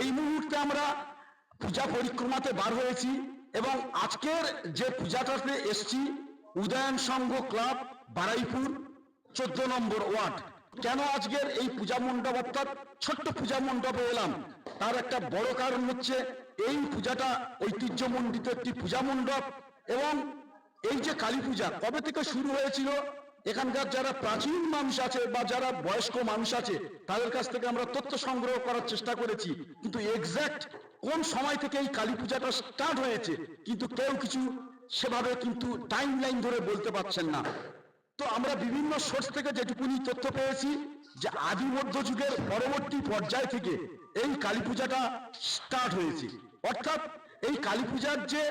এই মুহূর্তে আমরা পূজা পরিক্রমাতে বার হয়েছি এবং আজকের যে পূজাটাতে এসছি, উদয়ন সংঘ ক্লাব, বারাইপুর, চোদ্দ নম্বর ওয়ার্ড। কেন আজকের এই পূজা মণ্ডপ, অর্থাৎ ছোট্ট পূজা মণ্ডপে এলাম? তার একটা বড় কারণ হচ্ছে, এই পূজাটা ঐতিহ্যমণ্ডিত একটি পূজা মণ্ডপ এবং এই যে কালী পূজা কবে থেকে শুরু হয়েছিল এখানকার যারা প্রাচীন মানুষ আছে বা যারা বয়স্ক মানুষ আছে, তাদের কাছ থেকে আমরা তথ্য সংগ্রহ করার চেষ্টা করেছি। কিন্তু এক্স্যাক্ট কোন সময় থেকে এই কালী পূজাটা স্টার্ট হয়েছে, কিন্তু কেউ কিছু সেভাবে কিন্তু টাইম লাইন ধরে বলতে পারছেন না। তো আমরা বিভিন্ন সোর্স থেকে যেটুকুনি তথ্য পেয়েছি, যে আদি মধ্যযুগের পরবর্তী পর্যায় থেকে এই কালী পূজাটা স্টার্ট হয়েছে। অর্থাৎ এই কালী পূজার যে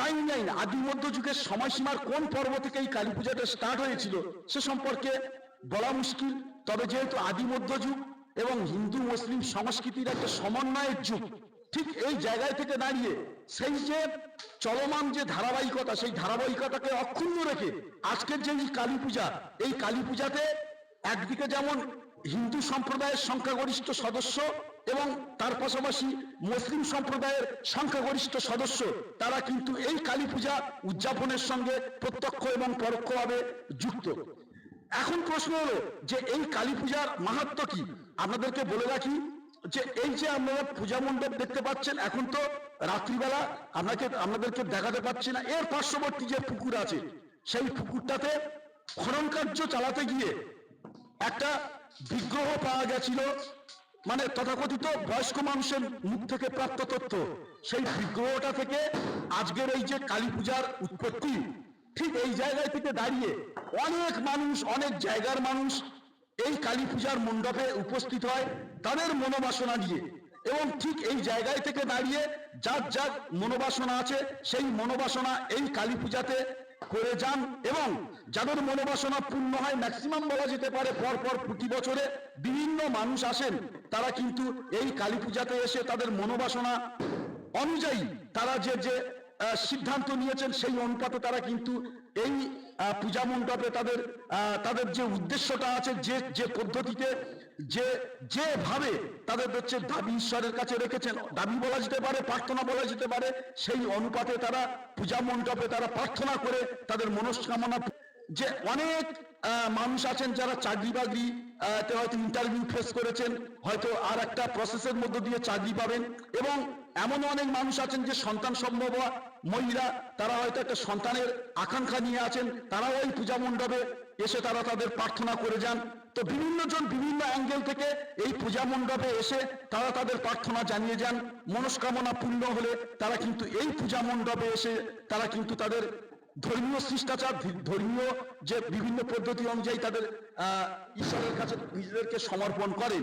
টাইম লাইন আদি মধ্যযুগের সময়সীমার কোন পর্ব থেকে এই কালী পূজাটা স্টার্ট হয়েছিল সে সম্পর্কে বলা মুশকিল। তবে যেহেতু আদি মধ্যযুগ এবং হিন্দু, মুসলিম সংস্কৃতির একটা সমন্বয়ের যুগ, ঠিক এই জায়গায় থেকে দাঁড়িয়ে সেই যে চলমান যে ধারাবাহিকতা, সেই ধারাবাহিকতাকে অক্ষুণ্ণ রেখে আজকের যে কালী পূজা, এই কালী পূজাতে একদিকে যেমন হিন্দু সম্প্রদায়ের সংখ্যাগরিষ্ঠ সদস্য এবং তার পাশাপাশি মুসলিম সম্প্রদায়ের সংখ্যাগরিষ্ঠ সদস্য, তারা কিন্তু এই কালী পূজা উদযাপনের সঙ্গে প্রত্যক্ষ এবং পরোক্ষভাবে যুক্ত। এখন প্রশ্ন হলো যে এই কালী পূজার মাহাত্ম কি? আপনাদেরকে বলে রাখি যে এই যে আপনারা পূজা মণ্ডপ দেখতে পাচ্ছেন, এখন তো রাত্রিবেলা আপনাকে, আপনাদেরকে দেখাতে পাচ্ছি না, এর পার্শ্ববর্তী যে পুকুর আছে, সেই পুকুরটাতে খনন কার্য চালাতে গিয়ে একটা বিগ্রহ পাওয়া গেছিল মানে তথাকথিত বয়স্ক মানুষের মুখ থেকে প্রাপ্ত তথ্য। সেই বিগ্রহটা থেকে আজকের এই যে কালী পূজার উৎপত্তি, ঠিক এই জায়গায় থেকে দাঁড়িয়ে অনেক মানুষ, অনেক জায়গার মানুষ এই কালী পূজার মণ্ডপে উপস্থিত হয় তাদের মনোবাসনা নিয়ে। এবং ঠিক এই জায়গায় থেকে দাঁড়িয়ে যার যার মনোবাসনা আছে, সেই মনোবাসনা এই কালী পূজাতে করে যান এবং যাদের মনোবাসনা পূর্ণ হয় ম্যাক্সিমাম বলা যেতে পারে পরপর পর প্রতি বছরে বিভিন্ন মানুষ আসেন, তারা কিন্তু এই কালী পূজাতে এসে তাদের মনোবাসনা অনুযায়ী তারা যে যে সিদ্ধান্ত নিয়েছেন সেই অনুপাতে তারা কিন্তু এই পূজা মণ্ডপে তাদের তাদের যে উদ্দেশ্যটা আছে, যে যে পদ্ধতিতে, যে, যেভাবে তাদের হচ্ছে দাবি ঈশ্বরের কাছে রেখেছেন, দাবি বলা যেতে পারে, প্রার্থনা বলা যেতে পারে, সেই অনুপাতে তারা পূজা মণ্ডপে তারা প্রার্থনা করে তাদের মনস্কামনা যে অনেক মানুষ আছেন যারা চাকরি বাকরি হয়তো ইন্টারভিউ ফেস করেছেন, হয়তো আর একটা প্রসেসের মধ্য দিয়ে চাকরি পাবেন এবং এমন অনেক মানুষ আছেন যে সন্তান সম্ভব মহিলা, তারা হয়তো একটা সন্তানের আকাঙ্ক্ষা নিয়ে আছেন, তারাও এই পূজা মণ্ডপে এসে তারা তাদের প্রার্থনা করে যান। তো বিভিন্ন জন বিভিন্ন অ্যাঙ্গেল থেকে এই পূজা মণ্ডপে এসে তারা তাদের প্রার্থনা জানিয়ে যান। মনস্কামনা পূর্ণ হলে তারা কিন্তু এই পূজা মণ্ডপে এসে তারা কিন্তু তাদের ধর্মীয় শিষ্টাচার ধর্মীয় যে বিভিন্ন পদ্ধতি অনুযায়ী তাদের ঈশ্বরের কাছে নিজেদেরকে সমর্পণ করেন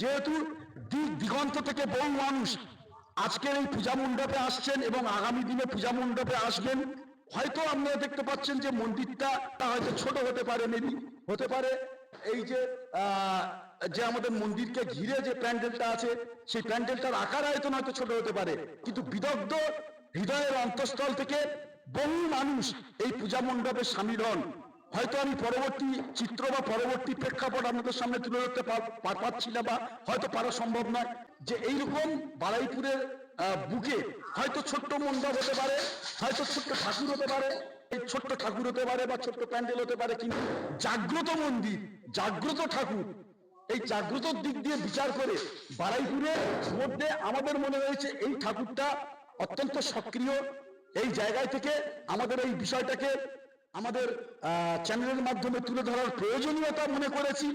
যেহেতু দিগন্ত থেকে বহু মানুষ আজকের এই পূজা মণ্ডপে আসছেন এবং আগামী দিনে পূজা মণ্ডপে আসবেন, হয়তো আপনারা দেখতে পাচ্ছেন যে মন্দিরটা তা হয়তো ছোট হতে পারে মেবি হতে পারে। এই যে যে আমাদের মন্দিরকে ঘিরে যে প্যান্ডেলটা আছে, সেই প্যান্ডেলটার আকার আয়তন হয়তো ছোট হতে পারে। কিন্তু বিদগ্ধ হৃদয়ের অন্তঃস্থল থেকে বহু মানুষ এই পূজা মণ্ডপে সামিল হন। হয়তো আমি পরবর্তী চিত্র বা পরবর্তী প্রেক্ষাপট আপনাদের সামনে তুলে ধরতে পারছি না বা হয়তো পারা সম্ভব নয় যে এইরকম বারাইপুরের আহ, বুকে হয়তো ছোট্ট মণ্ডপ হতে পারে হয়তো ছোট্ট ঠাকুর হতে পারে ছোট্ট ঠাকুর হতে পারে বা ছোট্ট প্যান্ডেল হতে পারে কিন্তু জাগ্রত মন্দির জাগ্রত ঠাকুর এই জাগ্রত দিক দিয়ে বিচার করে বারাইপুরের মধ্যে আমাদের মনে হয়েছে এই ঠাকুরটা অত্যন্ত সক্রিয় এই জায়গায় থেকে আমাদের এই বিষয়টাকে আমাদের চ্যানেলের মাধ্যমে তুলে ধরার প্রয়োজনীয়তা মনে করেছি।